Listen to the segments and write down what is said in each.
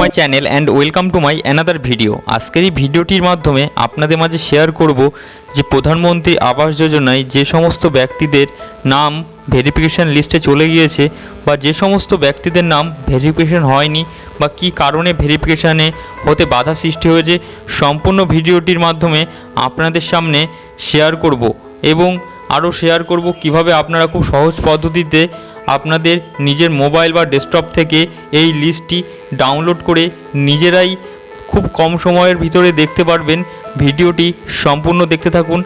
My channel and welcome to my another video আজকের এই ভিডিওটির মাধ্যমে আপনাদের মাঝে শেয়ার করব যে প্রধানমন্ত্রী আবাস যোজনায় যে সমস্ত ব্যক্তিদের নাম ভেরিফিকেশন লিস্টে চলে গিয়েছে বা যে সমস্ত ব্যক্তিদের নাম ভেরিফিকেশান হয়নি বা কী কারণে ভেরিফিকেশানে হতে বাধা সৃষ্টি হয়েছে, সম্পূর্ণ ভিডিওটির মাধ্যমে আপনাদের সামনে শেয়ার করব এবং আরও শেয়ার করব কীভাবে আপনারা খুব সহজ পদ্ধতিতে আপনাদের নিজের মোবাইল বা ডেস্কটপ থেকে এই লিস্টটি ডাউনলোড করে নিজেরাই খুব কম সময়ের ভিতরে দেখতে পারবেন। ভিডিওটি সম্পূর্ণ দেখতে থাকুন,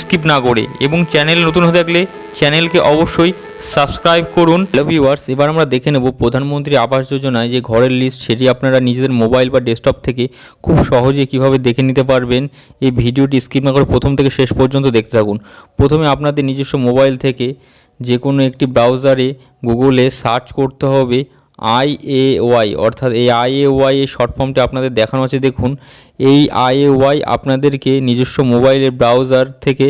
স্কিপ না করে। এবং চ্যানেল নতুন হয়ে থাকলে চ্যানেলকে অবশ্যই সাবস্ক্রাইব করুন। হ্যালো ভিউয়ার্স, এবার আমরা দেখে নেব প্রধানমন্ত্রী আবাস যোজনায় যে ঘরের লিস্ট, সেটি আপনারা নিজেদের মোবাইল বা ডেস্কটপ থেকে খুব সহজে কীভাবে দেখে নিতে পারবেন। এই ভিডিওটি স্কিপ না করে প্রথম থেকে শেষ পর্যন্ত দেখতে থাকুন। প্রথমে আপনাদের নিজস্ব মোবাইল থেকে যে কোনো একটি ব্রাউজারে গুগলে সার্চ করতে হবে আই এ ওয়াই, অর্থাৎ এই আই এ ওয়াই এই শর্ট ফর্মটি আপনাদের দেখানো আছে। দেখুন, এই আই এ ওয়াই আপনাদেরকে নিজস্ব মোবাইলের ব্রাউজার থেকে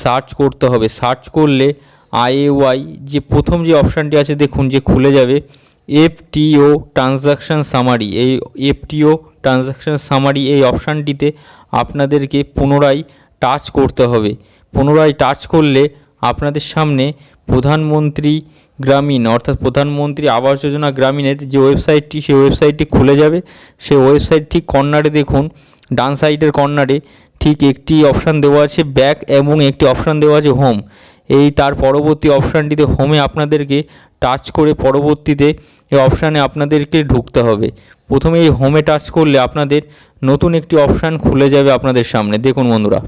সার্চ করতে হবে। সার্চ করলে আই এ ওয়াই যে প্রথম যে অপশানটি আছে, দেখুন, যে খুলে যাবে। এফটিও ট্রানজাকশান সামারি, এই এফটিও ট্রানজাকশান সামারি এই অপশানটিতে আপনাদেরকে পুনরায় টাচ করতে হবে। পুনরায় টাচ করলে আপনাদের সামনে প্রধানমন্ত্রী গ্রামীণ, অর্থাৎ প্রধানমন্ত্রী আবাস যোজনা গ্রামীণের যে ওয়েবসাইটটি, সেই ওয়েবসাইটটি খুলে যাবে। সেই ওয়েবসাইট ঠিক কর্নারে দেখুন, ডান সাইডের কর্নারে ঠিক একটি অপশান দেওয়া আছে, ব্যাক এবং একটি অপশান দেওয়া আছে, হোম। এই তার পরবর্তী অপশানটিতে হোমে আপনাদেরকে টাচ করে পরবর্তীতে এই অপশানে আপনাদেরকে ঢুকতে হবে। প্রথমে এই হোমে টাচ করলে আপনাদের নতুন একটি অপশান খুলে যাবে আপনাদের সামনে। দেখুন বন্ধুরা,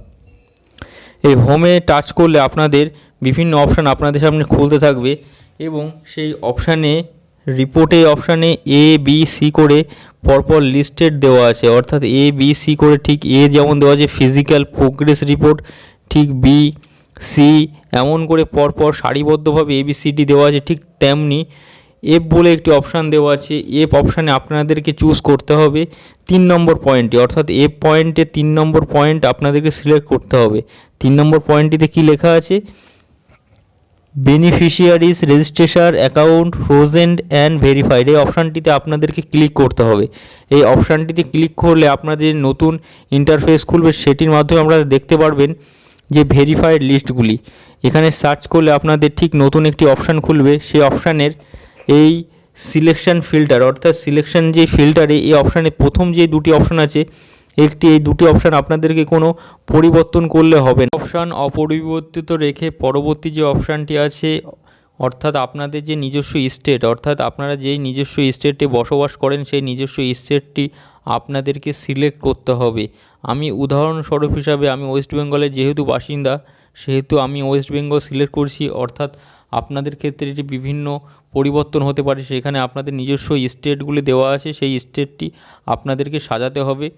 এই হোমে টাচ করলে আপনাদের বিভিন্ন অপশান আপনাদের সামনে খুলতে থাকবে এবং সেই অপশানে রিপোর্টে অপশানে এ বি সি করে পরপর লিস্টেড দেওয়া আছে। অর্থাৎ এ বি সি করে ঠিক এ যেমন দেওয়া আছে ফিজিক্যাল প্রোগ্রেস রিপোর্ট ঠিক বি সি এমন করে পরপর সারিবদ্ধভাবে এ বি সি ডি দেওয়া আছে, ঠিক তেমনি এফ বলে একটি অপশান দেওয়া আছে। এফ অপশানে আপনাদেরকে চুজ করতে হবে তিন নম্বর পয়েন্টটি অর্থাৎ এফ পয়েন্টে তিন নম্বর পয়েন্ট আপনাদেরকে সিলেক্ট করতে হবে। তিন নম্বর পয়েন্টটিতে কি লেখা আছে? Beneficiaries registration account frozen and verified এই অপশানটিতে আপনাদেরকে ক্লিক করতে হবে। এই অপশানটিতে ক্লিক করলে আপনাদের নতুন ইন্টারফেস খুলবে সেটির মাধ্যমে আপনারা দেখতে পারবেন যে ভেরিফাইড লিস্টগুলি এখানে সার্চ করলে আপনাদের ঠিক নতুন একটি অপশান খুলবে। সেই অপশানের এই সিলেকশন ফিল্টার অর্থাৎ সিলেকশন যে ফিল্টারে এই অপশানে প্রথম যে দুটি অপশান আছে একটি, এই দুটি অপশান আপনাদেরকে কোনো পরিবর্তন করলে হবে না। অপশান অপরিবর্তিত রেখে পরবর্তী যে অপশানটি আছে, অর্থাৎ আপনাদের যে নিজস্ব স্টেট অর্থাৎ আপনারা যেই নিজস্ব স্টেটে বসবাস করেন, সেই নিজস্ব স্টেটটি আপনাদেরকে সিলেক্ট করতে হবে। আমি উদাহরণস্বরূপ হিসাবে আমি ওয়েস্ট বেঙ্গলের যেহেতু বাসিন্দা, সেহেতু আমি ওয়েস্ট বেঙ্গল সিলেক্ট করছি, অর্থাৎ আপনাদের ক্ষেত্রে এটি বিভিন্ন পরিবর্তন হতে পারে। সেখানে আপনাদের নিজস্ব স্টেটগুলি দেওয়া আছে, সেই স্টেটটি আপনাদেরকে সাজাতে হবে।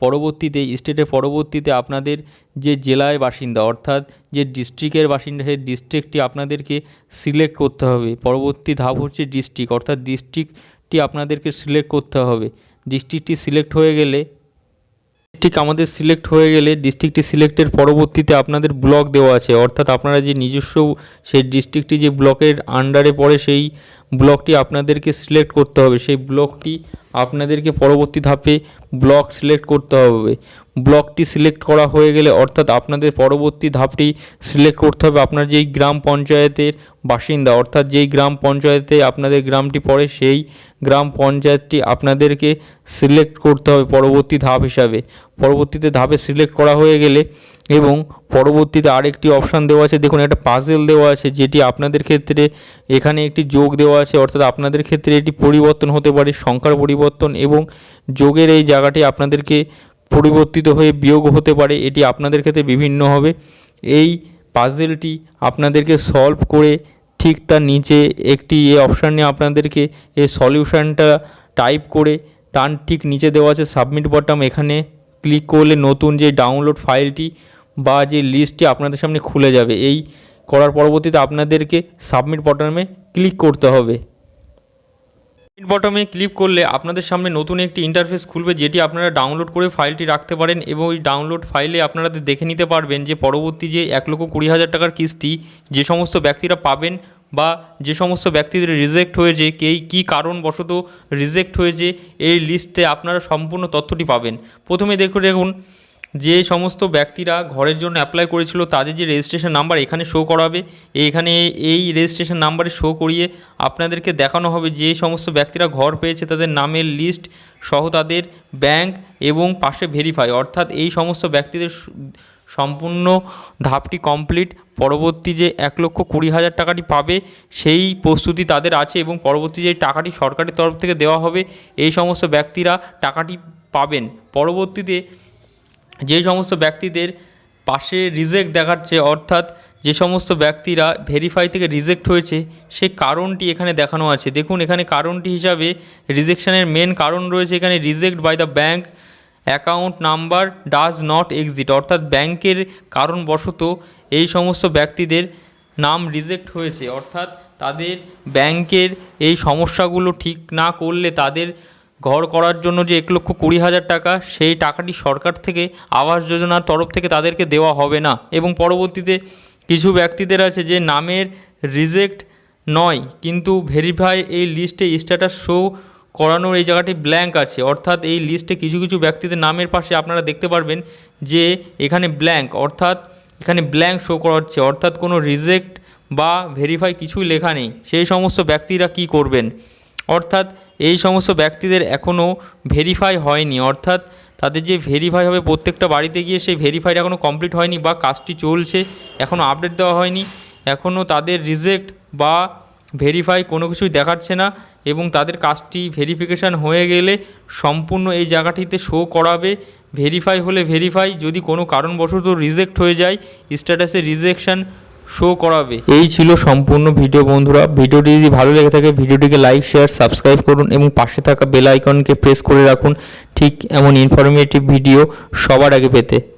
পরবর্তীতে, স্টেটের পরবর্তীতে আপনাদের যে জেলায় বাসিন্দা, অর্থাৎ যে ডিস্ট্রিক্টের বাসিন্দা, সেই ডিস্ট্রিক্টটি আপনাদেরকে সিলেক্ট করতে হবে। পরবর্তী ধাপ হচ্ছে ডিস্ট্রিক্ট, অর্থাৎ ডিস্ট্রিক্টটি আপনাদেরকে সিলেক্ট করতে হবে। ডিস্ট্রিক্টটি সিলেক্ট হয়ে গেলে, ডিস্ট্রিক্ট আমাদের সিলেক্ট হয়ে গেলে, ডিস্ট্রিক্টটি সিলেক্টের পরবর্তীতে আপনাদের ব্লক দেওয়া আছে। অর্থাৎ আপনারা যে নিজস্ব সেই ডিস্ট্রিক্টটি যে ব্লকের আন্ডারে পড়ে, সেই ব্লকটি আপনাদেরকে সিলেক্ট করতে হবে। সেই ব্লকটি আপনাদেরকে পরবর্তী ধাপে ব্লক সিলেক্ট করতে হবে। ব্লকটি সিলেক্ট করা হয়ে গেলে অর্থাৎ আপনাদের পরবর্তী ধাপটি সিলেক্ট করতে হবে। আপনার যেই গ্রাম পঞ্চায়েতের বাসিন্দা, অর্থাৎ যেই গ্রাম পঞ্চায়েতে আপনাদের গ্রামটি পড়ে, সেই গ্রাম পঞ্চায়েতটি আপনাদেরকে সিলেক্ট করতে হবে পরবর্তী ধাপ হিসাবে। পরবর্তীতে ধাপে সিলেক্ট করা হয়ে গেলে এবং পরবর্তীতে আরেকটি অপশান দেওয়া আছে, দেখুন একটা পাজেল দেওয়া আছে, যেটি আপনাদের ক্ষেত্রে এখানে একটি যোগ দেওয়া আছে, অর্থাৎ আপনাদের ক্ষেত্রে এটি পরিবর্তন হতে পারে, সংখ্যার পরিবর্তন এবং যোগের এই জায়গাটি আপনাদেরকে পরিবর্তিত হয়ে বিয়োগ হতে পারে, এটি আপনাদের ক্ষেত্রে বিভিন্ন হবে। এই পাজেলটি আপনাদেরকে সলভ করে ঠিক তার নিচে একটি এ অপশান নিয়ে আপনাদেরকে এই সলিউশনটা টাইপ করে তার ঠিক নিচে দেওয়া আছে সাবমিট বটম এখানে ক্লিক করলে নতুন যে ডাউনলোড ফাইলটি বা যে লিস্টটি আপনাদের সামনে খুলে যাবে, এই করার পরবর্তীতে আপনাদেরকে সাবমিট বটমে ক্লিক করতে হবে। বটমে ক্লিক করলে আপনাদের সামনে নতুন একটি ইন্টারফেস খুলবে, যেটি আপনারা ডাউনলোড করে ফাইলটি রাখতে পারেন এবং ওই ডাউনলোড ফাইলে আপনারা দেখে নিতে পারবেন যে পরবর্তী যে এক লক্ষ কুড়ি হাজার টাকার কিস্তি, যে সমস্ত ব্যক্তিরা পাবেন বা যে সমস্ত ব্যক্তিদের রিজেক্ট হয়েছে, কে কী কারণবশত রিজেক্ট হয়েছে, এই লিস্টে আপনারা সম্পূর্ণ তথ্যটি পাবেন। প্রথমে দেখুন দেখুন যে সমস্ত ব্যক্তিরা ঘরের জন্য অ্যাপ্লাই করেছিল তাদের যে রেজিস্ট্রেশন নাম্বার এখানে শো করাবে, এখানে এই রেজিস্ট্রেশন নাম্বারে শো করিয়ে আপনাদেরকে দেখানো হবে যে সমস্ত ব্যক্তিরা ঘর পেয়েছে তাদের নামের লিস্ট সহ তাদের ব্যাংক এবং পাশে ভেরিফাই অর্থাৎ এই সমস্ত ব্যক্তিদের সম্পূর্ণ ধাপটি কমপ্লিট পরবর্তী যে এক লক্ষ কুড়ি হাজার টাকাটি পাবে সেই প্রস্তুতি তাদের আছে এবং পরবর্তী যে টাকাটি সরকারের তরফ থেকে দেওয়া হবে, এই সমস্ত ব্যক্তিরা টাকাটি পাবেন। পরবর্তীতে যে সমস্ত ব্যক্তিদের পাশে রিজেক্ট দেখাচ্ছে অর্থাৎ যে সমস্ত ব্যক্তিরা ভেরিফাই থেকে রিজেক্ট হয়েছে, সে কারণটি এখানে দেখানো আছে। দেখুন, এখানে কারণটি হিসাবে রিজেকশনের মেন কারণ রয়েছে এখানে reject by the bank account number does not exist অর্থাৎ ব্যাংকের কারণবশত এই সমস্ত ব্যক্তিদের নাম রিজেক্ট হয়েছে। অর্থাৎ তাদের ব্যাংকের এই সমস্যাগুলো ঠিক না করলে তাদের ঘর করার জন্য যে এক লক্ষ কুড়ি হাজার টাকা, সেই টাকাটি সরকার থেকে আবাস যোজনার তরফ থেকে তাদেরকে দেওয়া হবে না। এবং পরবর্তীতে কিছু ব্যক্তিদের আছে যে নামের রিজেক্ট নয়, কিন্তু ভেরিফাই এই লিস্টে স্ট্যাটাস শো করানোর এই জায়গাটি ব্ল্যাঙ্ক আছে। অর্থাৎ এই লিস্টে কিছু কিছু ব্যক্তিদের নামের পাশে আপনারা দেখতে পারবেন যে এখানে ব্ল্যাঙ্ক অর্থাৎ এখানে ব্ল্যাঙ্ক শো করা হচ্ছে। অর্থাৎ কোনো রিজেক্ট বা ভেরিফাই কিছুই লেখা নেই। সেই সমস্ত ব্যক্তিরা কি করবেন? অর্থাৎ এই সমস্ত ব্যক্তিদের এখনও ভেরিফাই হয়নি। অর্থাৎ তাদের যে ভেরিফাই হবে, প্রত্যেকটা বাড়িতে গিয়ে সেই ভেরিফাইড এখনও কমপ্লিট হয়নি বা কাজটি চলছে, এখনও আপডেট দেওয়া হয়নি। এখনও তাদের রিজেক্ট বা ভেরিফাই কোনো কিছুই দেখাচ্ছে না এবং তাদের কাজটি ভেরিফিকেশান হয়ে গেলে সম্পূর্ণ এই জায়গাটিতে শো করাবে। ভেরিফাই হলে ভেরিফাই যদি কোনো কারণবশত রিজেক্ট হয়ে যায় স্ট্যাটাসে রিজেকশন শো করাবে। এই ছিল সম্পূর্ণ ভিডিও বন্ধুরা। ভিডিওটি যদি ভালো লেগে থাকে, ভিডিওটিকে লাইক শেয়ার সাবস্ক্রাইব করুন এবং পাশে থাকা বেল আইকনকে প্রেস করে রাখুন। ঠিক এমন ইনফরমেটিভ ভিডিও সবার আগে পেতে।